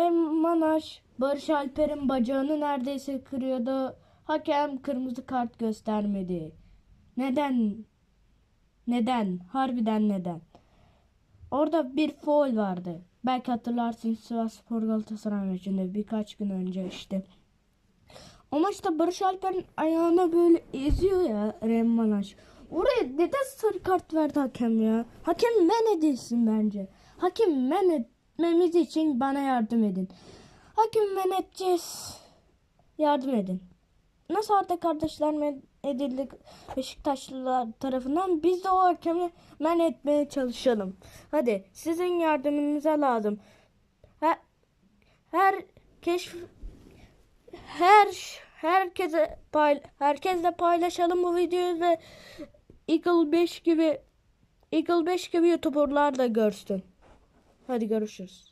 Manaş Barış Alper'in bacağını neredeyse kırıyordu. Hakem kırmızı kart göstermedi. Neden? Neden? Harbiden neden? Orada bir foul vardı. Belki hatırlarsın Sivas Spor Galatasaray maçında birkaç gün önce işte. O maçta Barış Alper'in ayağına böyle eziyor ya Remmanaş. Oraya neden sarı kart verdi hakem ya? Hakem men edilsin bence. Hakem men etmemiz için bana yardım edin. Hakem men edeceğiz. Yardım edin. Nasıl Arda kardeşler men edildi Beşiktaşlılar tarafından biz de o hakemi men etmeye çalışalım. Hadi sizin yardımınıza lazım. Her, her keşf her herkese pay, herkesle paylaşalım bu videoyu ve Eagle 5 gibi Eagle 5 gibi YouTuber'lar da görsün. Hadi görüşürüz.